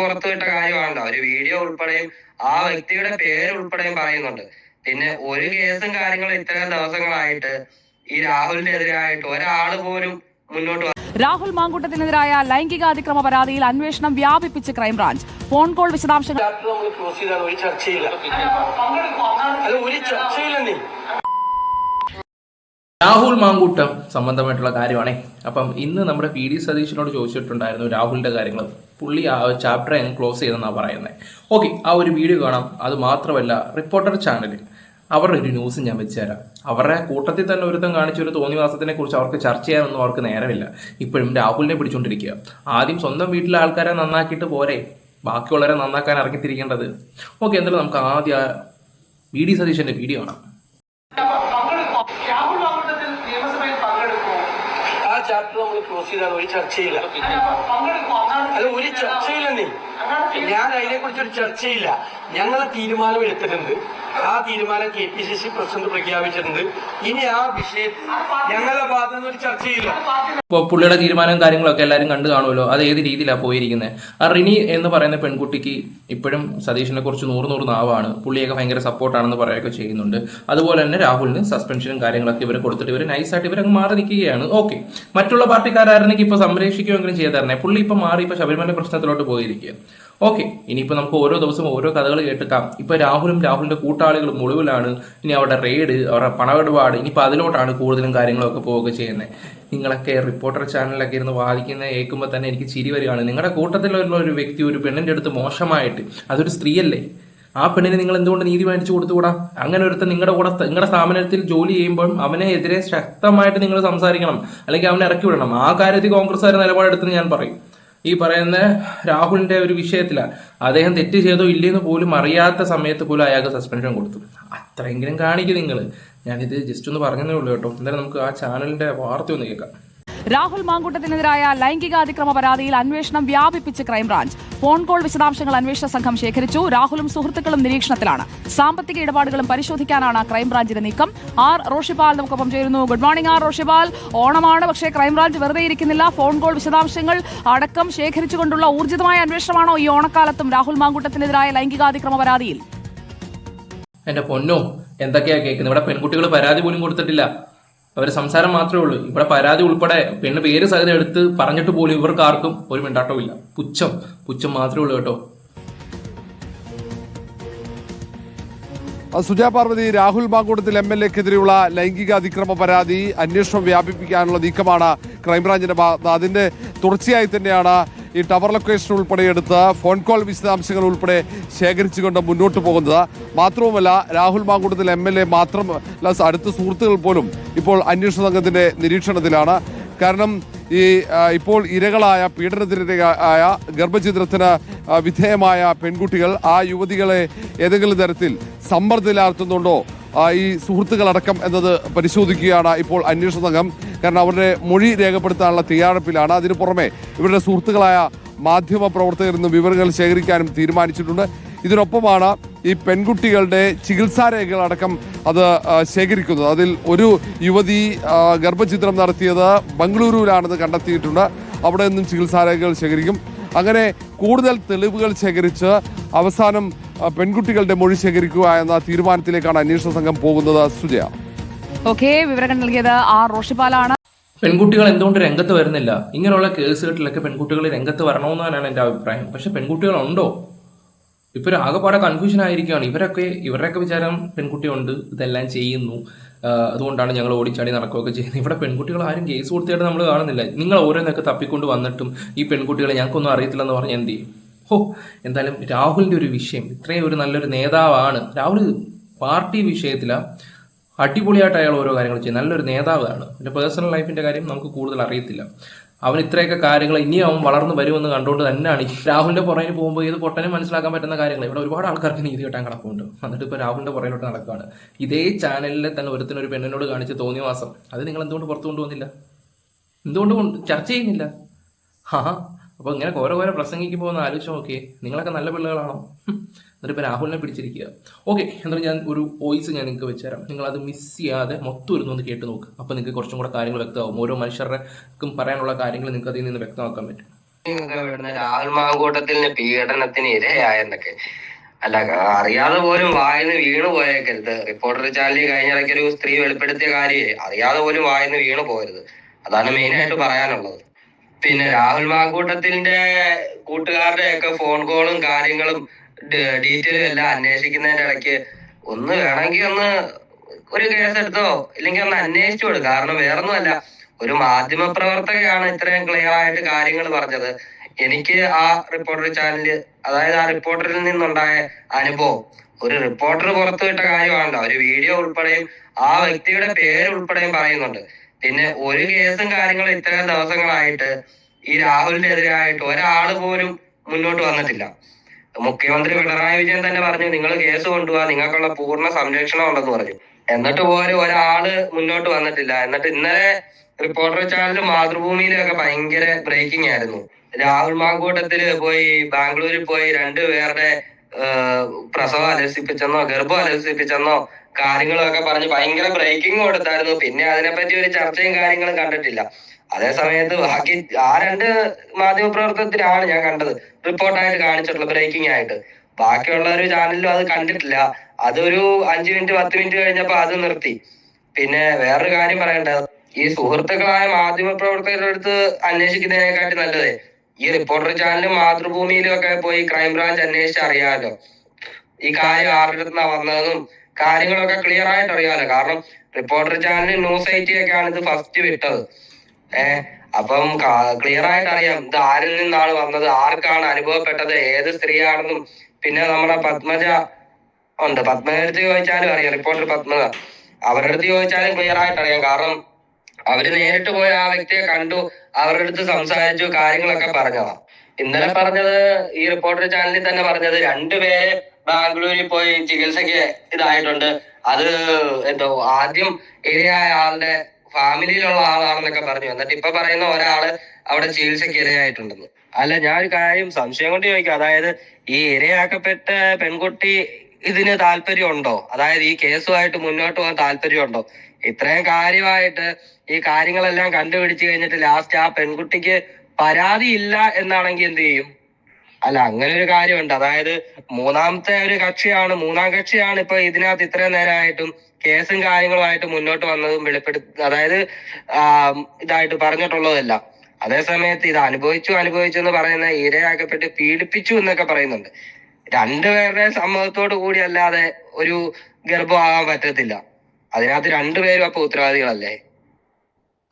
പുറത്തുവിട്ട കാര്യമാണല്ലോ. ഒരു വീഡിയോ ഉൾപ്പെടെയും ആ വ്യക്തിയുടെ പേര് ഉൾപ്പെടെയും പറയുന്നുണ്ട്. പിന്നെ ഒരു കേസും കാര്യങ്ങളും ഇത്രയും ദിവസങ്ങളായിട്ട് ഈ രാഹുലിനെതിരായിട്ട് ഒരാൾ പോലും മുന്നോട്ട് രാഹുൽ മാങ്കൂട്ടത്തിനെതിരായ ലൈംഗികാതിക്രമ പരാതിയിൽ അന്വേഷണം വ്യാപിപ്പിച്ച് ക്രൈംബ്രാഞ്ച്. ഫോൺ കോൾ വിശദാംശങ്ങൾ ഒരു ചർച്ചയില്ല. അല്ല ഒരു ചർച്ചയില്ലെന്നേ രാഹുൽ മാങ്കൂട്ടം സംബന്ധമായിട്ടുള്ള കാര്യമാണേ. അപ്പം ഇന്ന് നമ്മുടെ പി ഡി സതീശനോട് ചോദിച്ചിട്ടുണ്ടായിരുന്നു രാഹുലിന്റെ കാര്യങ്ങൾ പുള്ളി ആ ചാപ്റ്റർ അങ്ങ് ക്ലോസ് ചെയ്തെന്നാണ് പറയുന്നത് ഓക്കെ ആ ഒരു വീഡിയോ കാണാം. അത് മാത്രമല്ല റിപ്പോർട്ടർ ചാനലിൽ അവരുടെ ഒരു ന്യൂസ് ഞാൻ വെച്ചുതരാം അവരുടെ കൂട്ടത്തിൽ തന്നെ ഒരുത്തം കാണിച്ച ഒരു തോന്നിവാസത്തിനെ കുറിച്ച് അവർക്ക് ചർച്ച ചെയ്യാനൊന്നും അവർക്ക് നേരമില്ല. ഇപ്പോഴും രാഹുലിനെ പിടിച്ചുകൊണ്ടിരിക്കുക ആദ്യം സ്വന്തം വീട്ടിലെ ആൾക്കാരെ നന്നാക്കിയിട്ട് പോരെ. ബാക്കിയുള്ളവരെ നന്നാക്കാൻ ഇറങ്ങിത്തിരിക്കേണ്ടത്. ഓക്കെ എന്തായാലും നമുക്ക് ആദ്യം വി ഡി സതീശന്റെ വീഡിയോ കാണാം രാഹുൽ മാങ്കൂട്ടത്തിൽ നിയമസഭയിൽ പങ്കെടുക്കുമോ ആ ചെയ്താണ് ഒരു ചർച്ചയില്ല. അത് ഒരു ചർച്ചയില്ലെന്നേ ഞാൻ അതിനെ കുറിച്ച് ഒരു ചർച്ചയില്ല. ഞങ്ങൾ തീരുമാനം എടുത്തിട്ടുണ്ട്. ആ തീരുമാനം K P C C president പ്രഖ്യാപിച്ചിട്ടുണ്ട്. ഇനി ആ വിഷയത്തിൽ ഞങ്ങളുടെ ഭാഗത്തു നിന്ന് ചർച്ച ചർച്ചയില്ല. ഇപ്പോൾ പുള്ളിയുടെ തീരുമാനവും കാര്യങ്ങളൊക്കെ എല്ലാവരും കണ്ടു കാണുമല്ലോ. അത് ഏത് രീതിയിലാണ് പോയിരിക്കുന്നത് ആ റിനി എന്ന് പറയുന്ന പെൺകുട്ടിക്ക് ഇപ്പോഴും സതീഷിനെ കുറിച്ച് നൂറ് നൂറ് നാവാണ്. പുള്ളിയൊക്കെ ഭയങ്കര സപ്പോർട്ടാണെന്ന് പറയുകയൊക്കെ ചെയ്യുന്നുണ്ട്. അതുപോലെ തന്നെ രാഹുലിന് സസ്പെൻഷനും കാര്യങ്ങളൊക്കെ ഇവരെ കൊടുത്തിട്ട് ഇവർ നൈസായിട്ട് ഇവരങ്ങ് മാറി നിൽക്കുകയാണ്. ഓക്കെ മറ്റുള്ള പാർട്ടിക്കാരായിരുന്നെങ്കിൽ ഇപ്പോൾ സംരക്ഷിക്കുമെങ്കിലും ചെയ്തായിരുന്നേ. പുള്ളി ഇപ്പോൾ മാറി ഇപ്പോൾ ശബരിമല പ്രശ്നത്തിലോട്ട് പോയിരിക്കുക ഓക്കെ ഇനിയിപ്പോൾ നമുക്ക് ഓരോ ദിവസം ഓരോ കഥകൾ കേട്ടിട്ടാം. ഇപ്പോൾ രാഹുലും രാഹുലിന്റെ കൂട്ടാളികളും മുഴുവിലാണ് ഇനി അവരുടെ റെയ്ഡ് അവരുടെ പണമിടപാട് ഇനിയിപ്പോൾ അതിലോട്ടാണ് കൂടുതലും കാര്യങ്ങളൊക്കെ പോവുക ചെയ്യുന്നത് നിങ്ങളൊക്കെ റിപ്പോർട്ടർ ചാനലിലൊക്കെ ഇരുന്ന് വാദിക്കുന്ന കേൾക്കുമ്പോൾ തന്നെ എനിക്ക് ചിരി വരികയാണ്. നിങ്ങളുടെ കൂട്ടത്തിലുള്ള ഒരു വ്യക്തി ഒരു പെണ്ണിന്റെ അടുത്ത് മോശമായിട്ട് അതൊരു സ്ത്രീയല്ലേ? ആ പെണ്ണിന് നിങ്ങൾ എന്തുകൊണ്ട് നീതി മേടിച്ചു കൊടുത്തുകൂടാ? അങ്ങനെ ഒരുത്തൻ നിങ്ങളുടെ കൂടെ നിങ്ങളുടെ സ്ഥാപനത്തിൽ ജോലി ചെയ്യുമ്പോൾ അവനെ എതിരെ ശക്തമായിട്ട് നിങ്ങൾ സംസാരിക്കണം. അല്ലെങ്കിൽ അവനെ ഇറക്കി വിടണം. ആ കാര്യത്തിൽ കോൺഗ്രസ്സുകാർ നിലപാടെടുത്തെന്ന് ഞാൻ പറയും. ഈ പറയുന്ന രാഹുലിന്റെ ഒരു വിഷയത്തിലാണ് അദ്ദേഹം തെറ്റ് ചെയ്തോ ഇല്ലെന്ന് പോലും അറിയാത്ത സമയത്ത് പോലും അയാൾക്ക് സസ്പെൻഷൻ കൊടുത്തു. അത്രയെങ്കിലും കാണിക്കും നിങ്ങൾ ഞാനിത് ജസ്റ്റ് ഒന്ന് പറഞ്ഞതേ ഉള്ളൂ കേട്ടോ. എന്തായാലും നമുക്ക് ആ ചാനലിന്റെ വാർത്ത ഒന്ന് കേൾക്കാം. രാഹുൽ മാങ്കൂട്ടത്തിനെതിരായ ലൈംഗികാതിക്രമ പരാതിയിൽ അന്വേഷണം വ്യാപിപ്പിച്ച് ക്രൈംബ്രാഞ്ച്. ഫോൺ കോൾ വിശദാംശങ്ങൾ അന്വേഷണ സംഘം ശേഖരിച്ചു. രാഹുലും സുഹൃത്തുക്കളും നിരീക്ഷണത്തിലാണ്. സാമ്പത്തിക ഇടപാടുകളും പരിശോധിക്കാനാണ് ക്രൈംബ്രാഞ്ചിന്റെ നീക്കം. ആർ റോഷിപാൽ നമുക്കൊപ്പം ചേരുന്നു. Good morning R Roshipal. ഓണമാണ് പക്ഷേ ക്രൈംബ്രാഞ്ച് വെറുതെ ഇരിക്കുന്നില്ല. ഫോൺ കോൾ വിശദാംശങ്ങൾ അടക്കം ശേഖരിച്ചുകൊണ്ടുള്ള ഊർജിതമായ അന്വേഷണമാണോ ഈ ഓണക്കാലത്തും രാഹുൽ മാങ്കൂട്ടത്തിനെതിരായ ലൈംഗികാതിക്രമ പരാതിയിൽ? എന്റെ പൊന്നോ എന്തൊക്കെയാ കേൾക്കുന്നത് ഇവിടെ പെൺകുട്ടികൾ പരാതി പോലും കൊടുത്തിട്ടില്ല. അവർ സംസാരം മാത്രമേ ഉള്ളൂ. ഇവിടെ പരാതി ഉൾപ്പെടെ പെണ്ണ് പേര് സഹിതം എടുത്ത് പറഞ്ഞിട്ട് പോലും ഇവർക്ക് ആർക്കും ഒരു മിണ്ടാട്ടവും ഇല്ല. പുച്ഛം പുച്ഛം മാത്രമേ ഉള്ളൂ കേട്ടോ. സുജാ പാർവതി രാഹുൽ മാങ്കൂട്ടത്തിൽ എം എൽ എക്കെതിരെയുള്ള ലൈംഗിക അതിക്രമ പരാതി അന്വേഷണം വ്യാപിപ്പിക്കാനുള്ള നീക്കമാണ് ക്രൈംബ്രാഞ്ചിന്റെ അതിന്റെ തുടർച്ചയായി തന്നെയാണ് ഈ ടവർ ലൊക്കേഷൻ ഉൾപ്പെടെ എടുത്ത് ഫോൺ കോൾ വിശദാംശങ്ങൾ ഉൾപ്പെടെ ശേഖരിച്ചുകൊണ്ട് മുന്നോട്ട് പോകുന്നത്. മാത്രവുമല്ല Rahul Mamkootathil M L A മാത്രമല്ല അടുത്ത സുഹൃത്തുക്കൾ പോലും ഇപ്പോൾ അന്വേഷണ സംഘത്തിന്റെ നിരീക്ഷണത്തിലാണ്. കാരണം ഈ ഇപ്പോൾ ഇരകളായ പീഡനത്തിനിരയായ ഗർഭചിത്രത്തിന് വിധേയമായ പെൺകുട്ടികൾ ആ യുവതികളെ ഏതെങ്കിലും തരത്തിൽ സമ്മർദ്ദത്തിലാർത്തുന്നുണ്ടോ? ഈ സുഹൃത്തുക്കളടക്കം എന്നത് പരിശോധിക്കുകയാണ് ഇപ്പോൾ അന്വേഷണ സംഘം. കാരണം അവരുടെ മൊഴി രേഖപ്പെടുത്താനുള്ള തയ്യാറെടുപ്പിലാണ്. അതിനു പുറമെ ഇവരുടെ സുഹൃത്തുക്കളായ മാധ്യമ പ്രവർത്തകരിൽ നിന്ന് വിവരങ്ങൾ ശേഖരിക്കാനും തീരുമാനിച്ചിട്ടുണ്ട്. ഇതിനൊപ്പമാണ് ഈ പെൺകുട്ടികളുടെ ചികിത്സാ രേഖകളടക്കം അത് ശേഖരിക്കുന്നത്. അതിൽ ഒരു യുവതി ഗർഭചിത്രം നടത്തിയത് ബംഗളൂരുവിലാണെന്ന് കണ്ടെത്തിയിട്ടുണ്ട്. അവിടെ നിന്നും ചികിത്സാ രേഖകൾ ശേഖരിക്കും. അങ്ങനെ കൂടുതൽ തെളിവുകൾ ശേഖരിച്ച് അവസാനം പെൺകുട്ടികളുടെ മൊഴി ശേഖരിക്കുക എന്ന തീരുമാനത്തിലേക്കാണ് അന്വേഷണ സംഘം പോകുന്നത്. സുജയ. ഓക്കെ വിവരങ്ങൾ നൽകിയത് ആർ റോഷിപാലാണ് പെൺകുട്ടികൾ എന്തുകൊണ്ട് രംഗത്ത് വരുന്നില്ല? ഇങ്ങനെയുള്ള കേസുകളിലൊക്കെ പെൺകുട്ടികൾ രംഗത്ത് വരണമെന്നാണ് എന്റെ അഭിപ്രായം. പക്ഷെ പെൺകുട്ടികൾ ഉണ്ടോ ഇപ്പൊ ഒരു ആകെപ്പാടെ കൺഫ്യൂഷൻ ആയിരിക്കുകയാണ്. ഇവരൊക്കെ ഇവരുടെയൊക്കെ വിചാരം പെൺകുട്ടിയുണ്ട് ഇതെല്ലാം ചെയ്യുന്നു. അതുകൊണ്ടാണ് ഞങ്ങൾ ഓടിച്ചാടി നടക്കുകയൊക്കെ ചെയ്യുന്നത്. ഇവിടെ പെൺകുട്ടികൾ ആരും കേസ് കൊടുത്തിട്ട് നമ്മൾ കാണുന്നില്ല. നിങ്ങൾ ഓരോന്നൊക്കെ തപ്പിക്കൊണ്ട് വന്നിട്ടും ഈ പെൺകുട്ടികളെ ഞങ്ങൾക്കൊന്നും അറിയത്തില്ലെന്ന് പറഞ്ഞ് എന്ത് ചെയ്യും? ഹോ എന്തായാലും രാഹുലിന്റെ ഒരു വിഷയം. ഇത്രയും ഒരു നല്ലൊരു നേതാവാണ്. രാഹുൽ പാർട്ടി വിഷയത്തിലാണ് അടിപൊളിയായിട്ട് അയാൾ ഓരോ കാര്യങ്ങൾ ചെയ്യും നല്ലൊരു നേതാവാണ്. എന്റെ പേഴ്സണൽ ലൈഫിന്റെ കാര്യം നമുക്ക് കൂടുതൽ അറിയത്തില്ല. അവൻ ഇത്രയൊക്കെ കാര്യങ്ങൾ ഇനി അവൻ വളർന്നു വരുമെന്ന് കണ്ടുകൊണ്ട് തന്നെയാണ് ഈ രാഹുലിന്റെ പുറകിൽ പോകുമ്പോൾ ഏത് പൊട്ടനും മനസ്സിലാക്കാൻ പറ്റുന്ന കാര്യങ്ങൾ. ഇവിടെ ഒരുപാട് ആൾക്കാർക്ക് നീതി കിട്ടാൻ കിടപ്പുണ്ട് എന്നിട്ട് ഇപ്പോൾ രാഹുലിന്റെ പുറകിലോട്ട് നടക്കുകയാണ്. ഇതേ ചാനലിൽ തന്നെ ഒരുത്തിനൊരു പെണ്ണിനോട് കാണിച്ച് തോന്നിയ മാസം. അത് നിങ്ങൾ എന്തുകൊണ്ട് പുറത്തു കൊണ്ടുവന്നില്ല? എന്തുകൊണ്ട് ചർച്ച ചെയ്യുന്നില്ല? ഹാ അപ്പോൾ ഇങ്ങനെ ഓരോ ഓരോ പ്രസംഗിക്കുമ്പോൾ ഒന്ന് ആലോചിച്ച് നോക്കിയേ. നിങ്ങളൊക്കെ നല്ല പിള്ളേകളാണോ ഹും. എന്നിട്ട് ഇപ്പോൾ രാഹുലിനെ പിടിച്ചിരിക്കുക. ഓക്കെ എന്നിട്ട് ഞാൻ ഒരു വോയിസ് ഞാൻ നിങ്ങൾക്ക് വെച്ചുതരാം. നിങ്ങൾ അത് മിസ് ചെയ്യാതെ മൊത്തം ഇരുന്ന് ഒന്ന് കേട്ട് നോക്ക്. അപ്പോൾ നിങ്ങൾക്ക് കുറച്ചും കൂടെ കാര്യങ്ങൾ വ്യക്തമാകും. ഓരോ മനുഷ്യർക്കും പറയാനുള്ള കാര്യങ്ങൾ നിങ്ങൾക്ക് അതിൽ നിന്ന് വ്യക്തമാക്കാൻ പറ്റും. രാഹുൽ മാങ്കൂട്ടത്തിന് പീഡനത്തിന് ഇരയായെന്നൊക്കെ. അല്ല അറിയാതെ പോലും വായന്ന് വീണു പോയേക്കരുത്. റിപ്പോർട്ടർ ചാനലിൽ കഴിഞ്ഞ ഇടയ്ക്ക് ഒരു സ്ത്രീ വെളിപ്പെടുത്തിയ കാര്യമേ അറിയാതെ പോലും വായന്ന് വീണു പോകരുത്. അതാണ് മെയിൻ ആയിട്ട് പറയാനുള്ളത്. പിന്നെ രാഹുൽ മാങ്കൂട്ടത്തിന്റെ കൂട്ടുകാരുടെ ഒക്കെ ഫോൺ കോളും കാര്യങ്ങളും ഡീറ്റെയിലും എല്ലാം അന്വേഷിക്കുന്നതിന്റെ ഇടയ്ക്ക് ഒന്ന് വേണമെങ്കിൽ ഒന്ന് ഒരു കേസ് എടുത്തോ? ഇല്ലെങ്കിൽ ഒന്ന് അന്വേഷിച്ചു കൊടു കാരണം വേറൊന്നുമല്ല ഒരു മാധ്യമ പ്രവർത്തകയാണ് ഇത്രയും ക്ലിയർ ആയിട്ട് കാര്യങ്ങൾ പറഞ്ഞത്. എനിക്ക് ആ റിപ്പോർട്ടർ ചാനലിൽ അതായത് ആ റിപ്പോർട്ടറിൽ നിന്നുണ്ടായ അനുഭവം. ഒരു റിപ്പോർട്ടർ പുറത്തു വിട്ട കാര്യമാണല്ലോ. ഒരു വീഡിയോ ഉൾപ്പെടെയും ആ വ്യക്തിയുടെ പേര് ഉൾപ്പെടെയും പറയുന്നുണ്ട്. പിന്നെ ഒരു കേസും കാര്യങ്ങളും ഇത്രയും ദിവസങ്ങളായിട്ട് ഈ രാഹുലിന്റെ എതിരായിട്ട് ഒരാൾ പോലും മുന്നോട്ട് വന്നിട്ടില്ല. മുഖ്യമന്ത്രി പിണറായി വിജയൻ തന്നെ പറഞ്ഞു നിങ്ങൾ കേസ് കൊണ്ടുപോവാ നിങ്ങൾക്കുള്ള പൂർണ സംരക്ഷണം ഉണ്ടെന്ന് പറഞ്ഞു. എന്നിട്ട് പോലും ഒരാൾ മുന്നോട്ട് വന്നിട്ടില്ല. എന്നിട്ട് ഇന്നലെ റിപ്പോർട്ടർ ചാനലും മാതൃഭൂമിയിലൊക്കെ ഭയങ്കര ബ്രേക്കിംഗ് ആയിരുന്നു. രാഹുൽ മാങ്കൂട്ടത്തിൽ പോയി ബാംഗ്ലൂരിൽ പോയി രണ്ടു പേരുടെ പ്രസവം അലസിപ്പിച്ചെന്നോ ഗർഭം അലസിപ്പിച്ചെന്നോ കാര്യങ്ങളൊക്കെ പറഞ്ഞ് ഭയങ്കര ബ്രേക്കിംഗ് കൊടുത്തായിരുന്നു. പിന്നെ അതിനെപ്പറ്റി ഒരു ചർച്ചയും കാര്യങ്ങളും കണ്ടിട്ടില്ല. അതേ സമയത്ത് ബാക്കി ആ രണ്ട് മാധ്യമ ഞാൻ കണ്ടത്. റിപ്പോർട്ടായിട്ട് കാണിച്ചിട്ടുള്ളത് ബ്രേക്കിംഗ് ആയിട്ട്. ബാക്കിയുള്ള ഒരു ചാനലിലും അത് കണ്ടിട്ടില്ല. അതൊരു അഞ്ചു മിനിറ്റ് പത്ത് മിനിറ്റ് കഴിഞ്ഞപ്പോ അത് നിർത്തി. പിന്നെ വേറൊരു കാര്യം പറയണ്ടത് ഈ സുഹൃത്തുക്കളായ മാധ്യമ പ്രവർത്തകരുടെ അടുത്ത് അന്വേഷിക്കുന്നതിനെക്കാട്ടി നല്ലതേ. ഈ റിപ്പോർട്ടർ ചാനലും മാതൃഭൂമിയിലും ഒക്കെ പോയി ക്രൈംബ്രാഞ്ച് അന്വേഷിച്ച് അറിയാമല്ലോ ഈ കാര്യം ആരുടെ അടുത്തുനിന്നാ വന്നതെന്നും കാര്യങ്ങളൊക്കെ ക്ലിയർ ആയിട്ട് അറിയാമല്ലോ കാരണം റിപ്പോർട്ടർ ചാനലും ന്യൂസ് ഐറ്റിയൊക്കെയാണ് ഇത് ഫസ്റ്റ് വിട്ടത്. ഏഹ് അപ്പം ക്ലിയർ ആയിട്ട് അറിയാം ഇത് ആരിൽ നിന്നാണ് വന്നത് ആർക്കാണ് അനുഭവപ്പെട്ടത് ഏത് സ്ത്രീയാണെന്നും. പിന്നെ നമ്മുടെ പത്മജ ഉണ്ട് പത്മജ അടുത്ത് ചോദിച്ചാലും അറിയാം റിപ്പോർട്ടർ പത്മജ. അവരുടെ അടുത്ത് ചോദിച്ചാലും ക്ലിയർ ആയിട്ട് അറിയാം കാരണം അവർ നേരിട്ട് പോയ ആ വ്യക്തിയെ കണ്ടു അവരുടെ അടുത്ത് സംസാരിച്ചു കാര്യങ്ങളൊക്കെ പറഞ്ഞതാ. ഇന്നലെ പറഞ്ഞത് ഈ റിപ്പോർട്ടർ ചാനലിൽ തന്നെ പറഞ്ഞത് രണ്ടുപേരെ ബാംഗ്ലൂരിൽ പോയി ചികിത്സയ്ക്ക് ഇതായിട്ടുണ്ട്. അത് എന്തോ ആദ്യം ഇരയായ ആളുടെ ഫാമിലിയിലുള്ള ആളാണെന്നൊക്കെ പറഞ്ഞു. എന്നിട്ട് ഇപ്പൊ പറയുന്ന ഒരാൾ അവിടെ ചികിത്സയ്ക്ക് ഇരയായിട്ടുണ്ടെന്ന് അല്ല ഞാൻ ഒരു കാര്യം സംശയം കൊണ്ട് ചോദിക്കും. അതായത് ഈ ഇരയാക്കപ്പെട്ട പെൺകുട്ടി ഇതിന് താല്പര്യമുണ്ടോ? അതായത് ഈ കേസുമായിട്ട് മുന്നോട്ട് പോകാൻ താല്പര്യമുണ്ടോ? ഇത്രയും കാര്യമായിട്ട് ഈ കാര്യങ്ങളെല്ലാം കണ്ടുപിടിച്ചു കഴിഞ്ഞിട്ട് ലാസ്റ്റ് ആ പെൺകുട്ടിക്ക് പരാതി ഇല്ല എന്നാണെങ്കിൽ എന്ത് ചെയ്യും? അല്ല അങ്ങനെ ഒരു കാര്യമുണ്ട്. അതായത് മൂന്നാമത്തെ ഒരു കക്ഷിയാണ് മൂന്നാം കക്ഷിയാണ് ഇപ്പൊ ഇതിനകത്ത് ഇത്രയും നേരമായിട്ടും കേസും കാര്യങ്ങളുമായിട്ട് മുന്നോട്ട് വന്നതും വെളിപ്പെടു അതായത് ഇതായിട്ട് പറഞ്ഞിട്ടുള്ളതല്ല. അതേ സമയത്ത് ഇത് അനുഭവിച്ചു അനുഭവിച്ചു എന്ന് പറയുന്ന ഇരയാക്കപ്പെട്ട് പീഡിപ്പിച്ചു എന്നൊക്കെ പറയുന്നുണ്ട്. രണ്ടുപേരുടെ സമ്മതത്തോട് കൂടി അല്ലാതെ ഒരു ഗർഭമാകാൻ പറ്റത്തില്ല. അതിനകത്ത് രണ്ടുപേരും അപ്പൊ ഉത്തരവാദികളല്ലേ?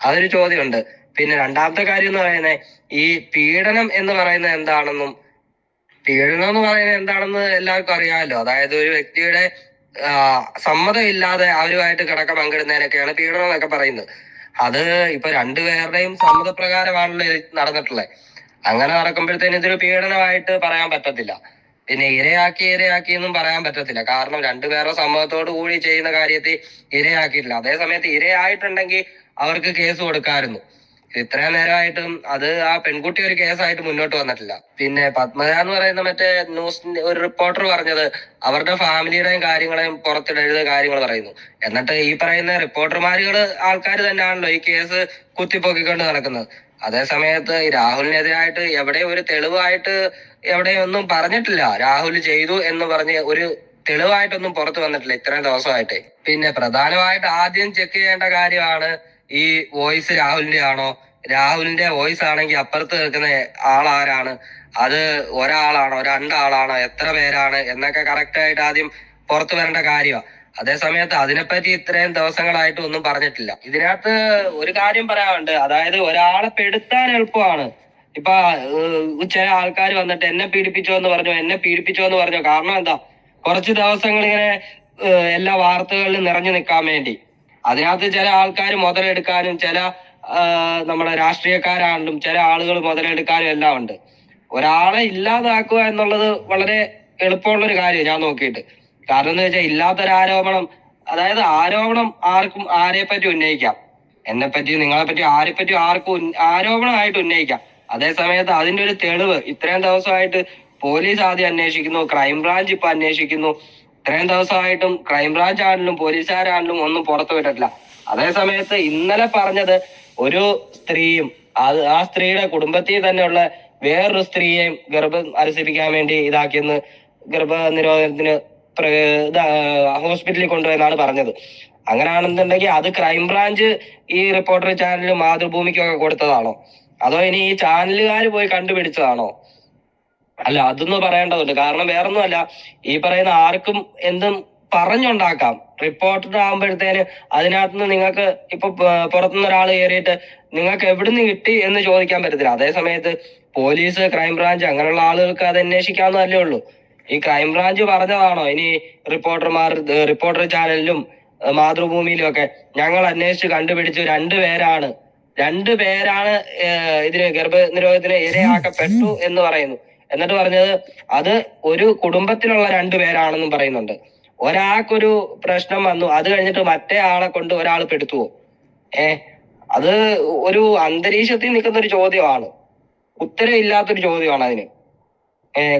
അതൊരു ചോദ്യമുണ്ട്. പിന്നെ രണ്ടാമത്തെ കാര്യം എന്ന് പറയുന്നത് ഈ പീഡനം എന്ന് പറയുന്നത് എന്താണെന്നും പീഡനം എന്ന് പറയുന്നത് എന്താണെന്ന് എല്ലാവർക്കും അറിയാമല്ലോ. അതായത് ഒരു വ്യക്തിയുടെ സമ്മതമില്ലാതെ അവരുമായിട്ട് കിടക്ക പങ്കിടുന്നതിനൊക്കെയാണ് പീഡനം എന്നൊക്കെ പറയുന്നത്. അത് ഇപ്പൊ രണ്ടുപേരുടെയും സമ്മതപ്രകാരമാണല്ലോ നടന്നിട്ടുള്ളത്. അങ്ങനെ നടക്കുമ്പോഴത്തേനും ഇതൊരു പീഡനമായിട്ട് പറയാൻ പറ്റത്തില്ല. പിന്നെ ഇരയാക്കി ഇരയാക്കി എന്നും പറയാൻ പറ്റത്തില്ല. കാരണം രണ്ടുപേരുടെ സമ്മതത്തോടു കൂടി ചെയ്യുന്ന കാര്യത്തിൽ ഇരയാക്കിയിട്ടില്ല. അതേ സമയത്ത് ഇരയായിട്ടുണ്ടെങ്കിൽ അവർക്ക് കേസ് കൊടുക്കാമായിരുന്നു. ഇത്രയും നേരമായിട്ടും അത് ആ പെൺകുട്ടി ഒരു കേസായിട്ട് മുന്നോട്ട് വന്നിട്ടില്ല. പിന്നെ പത്മജ എന്ന് പറയുന്ന മറ്റേ ന്യൂസ് ഒരു റിപ്പോർട്ടർ പറഞ്ഞത് അവരുടെ ഫാമിലിയുടെയും കാര്യങ്ങളെയും പുറത്തിടരുത് കാര്യങ്ങൾ പറയുന്നു. എന്നിട്ട് ഈ പറയുന്ന റിപ്പോർട്ടർമാരുകൾ ആൾക്കാർ തന്നെയാണല്ലോ ഈ കേസ് കുത്തിപ്പൊക്കിക്കൊണ്ട് നടക്കുന്നത്. അതേ സമയത്ത് രാഹുലിനെതിരായിട്ട് എവിടെ ഒരു തെളിവായിട്ട് എവിടെയൊന്നും പറഞ്ഞിട്ടില്ല. രാഹുൽ ചെയ്തു എന്ന് പറഞ്ഞ് ഒരു തെളിവായിട്ടൊന്നും പുറത്തു വന്നിട്ടില്ല ഇത്രയും ദിവസമായിട്ട്. പിന്നെ പ്രധാനമായിട്ട് ആദ്യം ചെക്ക് ചെയ്യേണ്ട കാര്യമാണ് ഈ വോയിസ് രാഹുലിന്റെ ആണോ രാഹുലിന്റെ വോയിസ് ആണെങ്കിൽ അപ്പുറത്ത് നിൽക്കുന്ന ആളാരാണ്? അത് ഒരാളാണോ? രണ്ടാളാണോ? എത്ര പേരാണ്? എന്നൊക്കെ കറക്റ്റ് ആയിട്ട് ആദ്യം പുറത്തു വരേണ്ട കാര്യമാണ് അതേ സമയത്ത് അതിനെപ്പറ്റി ഇത്രയും ദിവസങ്ങളായിട്ട് ഒന്നും പറഞ്ഞിട്ടില്ല. ഇതിനകത്ത് ഒരു കാര്യം പറയാനുണ്ട്. അതായത് ഒരാളെ പെടുത്താൻ എളുപ്പമാണ്. ഇപ്പൊ ചില ആൾക്കാർ വന്നിട്ട് എന്നെ പീഡിപ്പിച്ചോ എന്ന് പറഞ്ഞു എന്നെ പീഡിപ്പിച്ചോ എന്ന് പറഞ്ഞു. കാരണം എന്താ? കുറച്ച് ദിവസങ്ങൾ ഇങ്ങനെ എല്ലാ വാർത്തകളിലും നിറഞ്ഞു നിൽക്കാൻ വേണ്ടി. അതിനകത്ത് ചില ആൾക്കാർ മുതലെടുക്കാനും ചില നമ്മുടെ രാഷ്ട്രീയക്കാരാണെങ്കിലും ചില ആളുകൾ മുതലെടുക്കാനും എല്ലാം ഉണ്ട്. ഒരാളെ ഇല്ലാതാക്കുക എന്നുള്ളത് വളരെ എളുപ്പമുള്ള ഒരു കാര്യം ഞാൻ നോക്കിയിട്ട്. കാരണം എന്ന് വെച്ചാൽ ഇല്ലാത്തൊരു ആരോപണം അതായത് ആരോപണം ആർക്കും ആരെ പറ്റി ഉന്നയിക്കാം. എന്നെ പറ്റി നിങ്ങളെ പറ്റി ആരെ പറ്റി ആർക്കും ആരോപണമായിട്ട് ഉന്നയിക്കാം. അതേ സമയത്ത് അതിന്റെ ഒരു തെളിവ് ഇത്രയും ദിവസമായിട്ട് പോലീസ് ആദ്യം അന്വേഷിക്കുന്നു ക്രൈംബ്രാഞ്ച് ഇപ്പൊ അന്വേഷിക്കുന്നു. ഇത്രയും ദിവസമായിട്ടും ക്രൈംബ്രാഞ്ച് ആണെങ്കിലും പോലീസുകാരാണെങ്കിലും ഒന്നും പുറത്തു വിട്ടിട്ടില്ല അതേ സമയത്ത് ഇന്നലെ പറഞ്ഞത് ഒരു സ്ത്രീയും അത് ആ സ്ത്രീയുടെ കുടുംബത്തിൽ തന്നെയുള്ള വേറൊരു സ്ത്രീയെയും ഗർഭം അനുസരിപ്പിക്കാൻ വേണ്ടി ഇതാക്കിയെന്ന് ഗർഭ നിരോധനത്തിന് ഹോസ്പിറ്റലിൽ കൊണ്ടുപോയെന്നാണ് പറഞ്ഞത്. അങ്ങനെയാണെന്നുണ്ടെങ്കിൽ അത് ക്രൈംബ്രാഞ്ച് ഈ റിപ്പോർട്ടർ ചാനൽ മാതൃഭൂമിക്കൊക്കെ കൊടുത്തതാണോ? അതോ ഇനി ഈ ചാനലുകാർ പോയി കണ്ടുപിടിച്ചതാണോ? അല്ല അതൊന്നും പറയേണ്ടതുണ്ട്. കാരണം വേറൊന്നുമല്ല ഈ പറയുന്ന ആർക്കും എന്തും പറഞ്ഞുണ്ടാക്കാം. റിപ്പോർട്ടർ ആകുമ്പോഴത്തേന് അതിനകത്തുനിന്ന് നിങ്ങൾക്ക് ഇപ്പൊ പുറത്തുനിന്ന് ഒരാൾ കയറിയിട്ട് നിങ്ങൾക്ക് എവിടുന്ന് കിട്ടി എന്ന് ചോദിക്കാൻ പറ്റത്തില്ല. അതേ സമയത്ത് പോലീസ് ക്രൈംബ്രാഞ്ച് അങ്ങനെയുള്ള ആളുകൾക്ക് അത് അന്വേഷിക്കാവുന്നതല്ലേ ഉള്ളൂ. ഈ ക്രൈംബ്രാഞ്ച് പറഞ്ഞതാണോ? ഇനി റിപ്പോർട്ടർമാർ റിപ്പോർട്ടർ ചാനലിലും മാതൃഭൂമിയിലും ഒക്കെ ഞങ്ങൾ അന്വേഷിച്ച് കണ്ടുപിടിച്ചു രണ്ടുപേരാണ് പേരാണ് ഇതിന് ഗർഭനിരോധത്തിന് ഇരയാക്കപ്പെട്ടു എന്ന് പറയുന്നു. എന്നിട്ട് പറഞ്ഞത് അത് ഒരു കുടുംബത്തിലുള്ള രണ്ടുപേരാണെന്നും പറയുന്നുണ്ട്. ഒരാൾക്കൊരു പ്രശ്നം വന്നു. അത് കഴിഞ്ഞിട്ട് മറ്റേ ആളെ കൊണ്ട് ഒരാൾ പെടുത്തുവോ ഏ? അത് ഒരു അന്തരീക്ഷത്തിൽ നിൽക്കുന്ന ഒരു ചോദ്യമാണ്. ഉത്തരവില്ലാത്തൊരു ചോദ്യമാണ് അതിന്.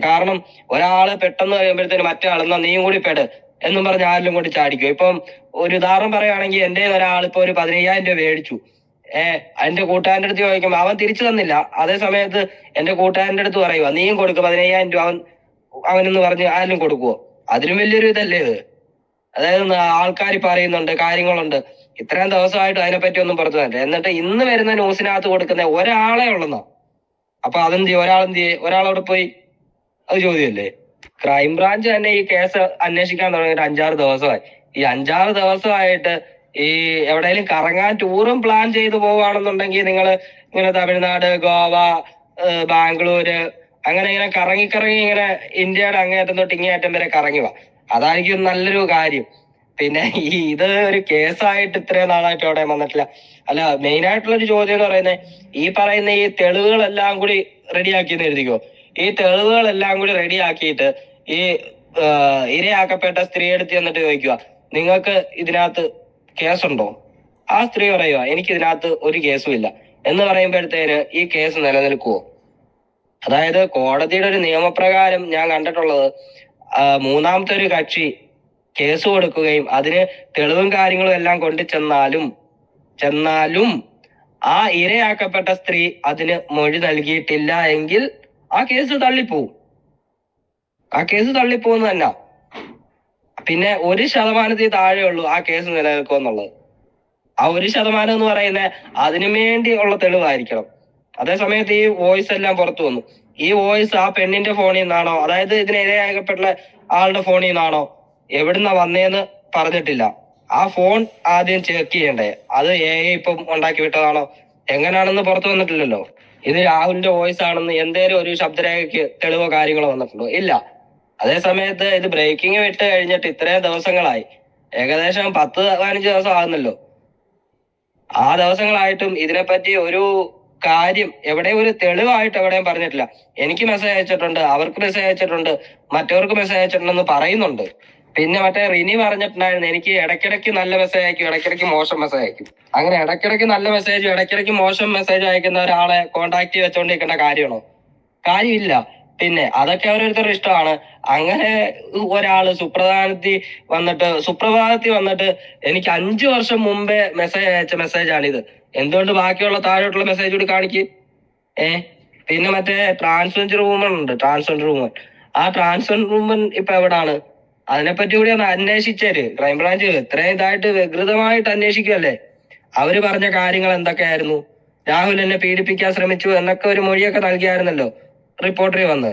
കാരണം ഒരാൾ പെട്ടെന്ന് കഴിയുമ്പോഴത്തേന് മറ്റേ ആൾ എന്നാ നീയും കൂടി പെട് എന്നും പറഞ്ഞ് ആരിലും കൂടി ചാടിക്കും. ഇപ്പം ഒരു ഉദാഹരണം പറയുകയാണെങ്കിൽ എന്റെ ഒരാൾ ഇപ്പൊ ഒരു പതിനയ്യായിരം രൂപ മേടിച്ചു. ഏഹ് എന്റെ കൂട്ടുകാരന്റെ അടുത്ത് ചോദിക്കുമ്പോ അവൻ തിരിച്ചു തന്നില്ല. അതേ സമയത്ത് എന്റെ കൂട്ടുകാരന്റെ അടുത്ത് പറയുക നീയും കൊടുക്ക് പതിനയ്യായിരം രൂപ അവൻ അവനെന്ന് പറഞ്ഞ് ആരിലും കൊടുക്കുവോ? അതിലും വലിയൊരു ഇതല്ലേ ഇത്? അതായത് ആൾക്കാർ പറയുന്നുണ്ട് കാര്യങ്ങളുണ്ട്. ഇത്രയും ദിവസമായിട്ട് അതിനെപ്പറ്റി ഒന്നും പുറത്തു തന്നെ എന്നിട്ട് ഇന്ന് വരുന്ന ന്യൂസിനകത്ത് കൊടുക്കുന്ന ഒരാളെ ഉള്ളെന്നോ? അപ്പൊ അതെന്ത്? ഒരാളെന്ത്? ഒരാളവിടെ പോയി അത് ചോദ്യമല്ലേ? ക്രൈംബ്രാഞ്ച് തന്നെ ഈ കേസ് അന്വേഷിക്കാൻ തുടങ്ങിയിട്ട് അഞ്ചാറ് ദിവസമായി. ഈ അഞ്ചാറ് ദിവസമായിട്ട് ഈ എവിടെയെങ്കിലും കറങ്ങാൻ ടൂറും പ്ലാൻ ചെയ്തു പോവുകയാണെന്നുണ്ടെങ്കിൽ നിങ്ങൾ ഇങ്ങനെ തമിഴ്നാട് ഗോവ ബാംഗ്ലൂര് അങ്ങനെ ഇങ്ങനെ കറങ്ങി കറങ്ങി ഇങ്ങനെ ഇന്ത്യയുടെ അങ്ങേയറ്റം തൊട്ട് ഇങ്ങേയറ്റം വരെ കറങ്ങി വാ. അതായിരിക്കും നല്ലൊരു കാര്യം. പിന്നെ ഈ ഇത് ഒരു കേസായിട്ട് ഇത്രയും നാളായിട്ട് അവിടെ വന്നിട്ടില്ല. അല്ല മെയിൻ ആയിട്ടുള്ള ഒരു ചോദ്യം എന്ന് പറയുന്നത് ഈ പറയുന്ന ഈ തെളിവുകളെല്ലാം കൂടി റെഡിയാക്കിയെന്ന് എഴുതിക്കോ? ഈ തെളിവുകളെല്ലാം കൂടി റെഡിയാക്കിയിട്ട് ഈ ഇരയാക്കപ്പെട്ട സ്ത്രീ എടുത്ത് എന്നിട്ട് ചോദിക്കുക നിങ്ങൾക്ക് ഇതിനകത്ത് കേസുണ്ടോ? ആ സ്ത്രീ പറയുക എനിക്ക് ഇതിനകത്ത് ഒരു കേസും ഇല്ല. എന്ന് പറയുമ്പോഴത്തേന് ഈ കേസ് നിലനിൽക്കുവോ? അതായത് കോടതിയുടെ ഒരു നിയമപ്രകാരം ഞാൻ കണ്ടിട്ടുള്ളത് മൂന്നാമത്തെ ഒരു കക്ഷി കേസ് കൊടുക്കുകയും അതിന് തെളിവും കാര്യങ്ങളും എല്ലാം കൊണ്ട് ചെന്നാലും ചെന്നാലും ആ ഇരയാക്കപ്പെട്ട സ്ത്രീ അതിന് മൊഴി നൽകിയിട്ടില്ല എങ്കിൽ ആ കേസ് തള്ളിപ്പോവും. ആ കേസ് തള്ളിപ്പോകുന്ന തന്നെ. പിന്നെ ഒരു ശതമാനത്തിൽ താഴെ ഉള്ളൂ ആ കേസ് നിലനിൽക്കുമെന്നുള്ളത്. ആ ഒരു ശതമാനം എന്ന് പറയുന്നത് അതിനു വേണ്ടി ഉള്ള തെളിവായിരിക്കണം. അതേ സമയത്ത് ഈ വോയിസ് എല്ലാം പുറത്തു വന്നു. ഈ വോയിസ് ആ പെണ്ണിന്റെ ഫോണിൽ നിന്നാണോ? അതായത് ഇതിന് ആളുടെ ഫോണിൽ നിന്നാണോ? എവിടുന്ന വന്നേന്ന് പറഞ്ഞിട്ടില്ല. ആ ഫോൺ ആദ്യം ചെക്ക് ചെയ്യണ്ടേ? അത് എ ഇപ്പം ഉണ്ടാക്കി വിട്ടതാണോ? എങ്ങനെയാണെന്ന് പുറത്തു വന്നിട്ടില്ലല്ലോ. ഇത് രാഹുലിന്റെ വോയിസ് ആണെന്ന് എന്തേലും ഒരു ശബ്ദരേഖയ്ക്ക് തെളിവോ കാര്യങ്ങളോ വന്നിട്ടുണ്ടോ? ഇല്ല. അതേ സമയത്ത് ഇത് ബ്രേക്കിംഗ് വിട്ട് കഴിഞ്ഞിട്ട് ഇത്രയും ദിവസങ്ങളായി. ഏകദേശം പത്ത് പതിനഞ്ച് ദിവസം ആകുന്നല്ലോ. ആ ദിവസങ്ങളായിട്ടും ഇതിനെപ്പറ്റി ഒരു കാര്യം എവിടെ ഒരു തെളിവായിട്ട് എവിടെയും പറഞ്ഞിട്ടില്ല. എനിക്ക് മെസ്സേജ് അയച്ചിട്ടുണ്ട് അവർക്ക് മെസ്സേജ് അയച്ചിട്ടുണ്ട് മറ്റവർക്ക് മെസ്സേജ് അയച്ചിട്ടുണ്ടെന്ന് പറയുന്നുണ്ട്. പിന്നെ മറ്റേ റിനി പറഞ്ഞിട്ടുണ്ടായിരുന്നു എനിക്ക് ഇടയ്ക്കിടയ്ക്ക് നല്ല മെസ്സേജ് അയക്കും ഇടയ്ക്കിടയ്ക്ക് മോശം മെസ്സേജ് അയക്കും. അങ്ങനെ ഇടയ്ക്കിടയ്ക്ക് നല്ല മെസ്സേജ് ഇടയ്ക്കിടയ്ക്ക് മോശം മെസ്സേജ് അയക്കുന്ന ഒരാളെ കോണ്ടാക്ട് വെച്ചോണ്ടിരിക്കേണ്ട കാര്യമാണോ? കാര്യമില്ല. പിന്നെ അതൊക്കെ ഓരോരുത്തരുടെ ഇഷ്ടമാണ്. അങ്ങനെ ഒരാൾ സുപ്രധാനത്തിൽ വന്നിട്ട് സുപ്രഭാതത്തിൽ വന്നിട്ട് എനിക്ക് അഞ്ചു വർഷം മുമ്പേ മെസ്സേജ് അയച്ച മെസ്സേജാണിത് എന്തുകൊണ്ട് ബാക്കിയുള്ള താഴോട്ടുള്ള മെസ്സേജ് കൂടി കാണിക്ക്? ഏ? പിന്നെ മറ്റേ ട്രാൻസ്ജെൻഡർ വുമൺ ഉണ്ട് ട്രാൻസ്ജെൻഡർ വുമൺ ആ ട്രാൻസ്ജെൻഡർ വുമൺ ഇപ്പൊ എവിടാണ്? അതിനെപ്പറ്റി കൂടി ഒന്ന് അന്വേഷിച്ചേര്. ക്രൈംബ്രാഞ്ച് ഇത്രയും ഇതായിട്ട് വികൃതമായിട്ട് അന്വേഷിക്കുമല്ലേ അവർ പറഞ്ഞ കാര്യങ്ങൾ എന്തൊക്കെയായിരുന്നു? രാഹുൽ എന്നെ പീഡിപ്പിക്കാൻ ശ്രമിച്ചു എന്നൊക്കെ ഒരു മൊഴിയൊക്കെ നൽകിയായിരുന്നല്ലോ റിപ്പോർട്ടറിൽ വന്ന്.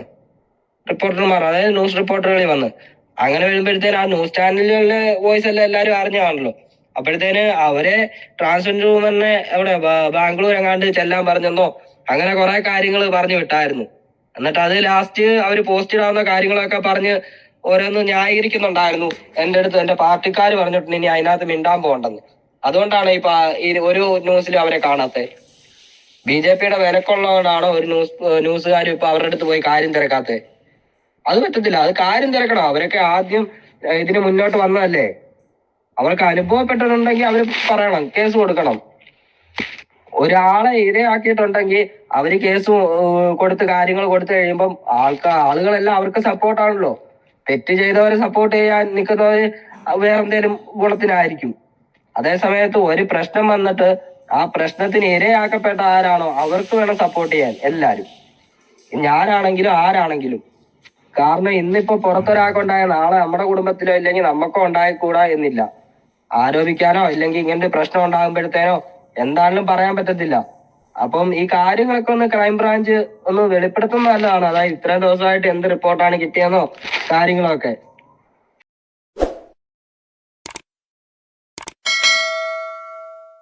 റിപ്പോർട്ടർമാർ അതായത് ന്യൂസ് റിപ്പോർട്ടറുകളിൽ വന്ന്. അങ്ങനെ വരുമ്പോഴത്തേന് ആ ന്യൂസ് ചാനലുകളിലെ വോയിസ് എല്ലാം എല്ലാവരും അറിഞ്ഞാണല്ലോ അപ്പോഴത്തേന് അവരെ ട്രാൻസ്ജെൻഡർ വുമനെ അവിടെ ബാംഗ്ലൂർ എങ്ങാണ്ട് ചെല്ലാൻ പറഞ്ഞെന്നോ അങ്ങനെ കുറെ കാര്യങ്ങൾ പറഞ്ഞു വിട്ടായിരുന്നു. എന്നിട്ട് അത് ലാസ്റ്റ് അവർ പോസ്റ്റ് ഇടാവുന്ന കാര്യങ്ങളൊക്കെ പറഞ്ഞ് ഓരോന്ന് ന്യായീകരിക്കുന്നുണ്ടായിരുന്നു. എന്റെ അടുത്ത് എന്റെ പാർട്ടിക്കാർ പറഞ്ഞിട്ടുണ്ട് ഇനി അതിനകത്ത് മിണ്ടാൻ പോകണ്ടെന്ന്. അതുകൊണ്ടാണ് ഇപ്പൊ ഒരു ന്യൂസിലും അവരെ കാണാത്തത് ബി ജെ പിയുടെ വിലക്കുള്ളതുകൊണ്ടാണോ ഒരു ന്യൂസ് ന്യൂസുകാർ ഇപ്പൊ അവരുടെ അടുത്ത് പോയി കാര്യം തിരക്കാത്തത് അത് പറ്റത്തില്ല. അത് കാര്യം തിരക്കണം. അവരൊക്കെ ആദ്യം ഇതിന് മുന്നോട്ട് വന്നതല്ലേ? അവർക്ക് അനുഭവപ്പെട്ടിട്ടുണ്ടെങ്കിൽ അവർ പറയണം കേസ് കൊടുക്കണം. ഒരാളെ ഇരയാക്കിയിട്ടുണ്ടെങ്കിൽ അവർ കേസ് കൊടുത്ത് കാര്യങ്ങൾ കൊടുത്തു കഴിയുമ്പം ആൾക്കാർ ആളുകളെല്ലാം അവർക്ക് സപ്പോർട്ടാണല്ലോ തെറ്റ് ചെയ്തവരെ സപ്പോർട്ട് ചെയ്യാൻ നിൽക്കുന്നവര് വേറെന്തേലും ഗുണത്തിനായിരിക്കും. അതേ സമയത്ത് ഒരു പ്രശ്നം വന്നിട്ട് ആ പ്രശ്നത്തിന് ഇരയാക്കപ്പെട്ട ആരാണോ അവർക്ക് വേണം സപ്പോർട്ട് ചെയ്യാൻ എല്ലാരും. ഞാനാണെങ്കിലും ആരാണെങ്കിലും. കാരണം ഇന്നിപ്പോ പുറത്തൊരാൾക്കുണ്ടായ നാളെ നമ്മുടെ കുടുംബത്തിലോ ഇല്ലെങ്കിൽ നമുക്കോ ഉണ്ടായിക്കൂടാ എന്നില്ല. ആരോപിക്കാനോ ഇല്ലെങ്കിൽ ഇങ്ങനത്തെ പ്രശ്നം ഉണ്ടാകുമ്പോഴത്തേനോ എന്താണെങ്കിലും പറയാൻ പറ്റത്തില്ല. അപ്പം ഈ കാര്യങ്ങളൊക്കെ ഒന്ന് ക്രൈംബ്രാഞ്ച് ഒന്ന് വെളിപ്പെടുത്തുന്ന നല്ലതാണ്. അതായത് ഇത്രയും ദിവസമായിട്ട് എന്ത് റിപ്പോർട്ടാണ് കിട്ടിയെന്നോ കാര്യങ്ങളൊക്കെ.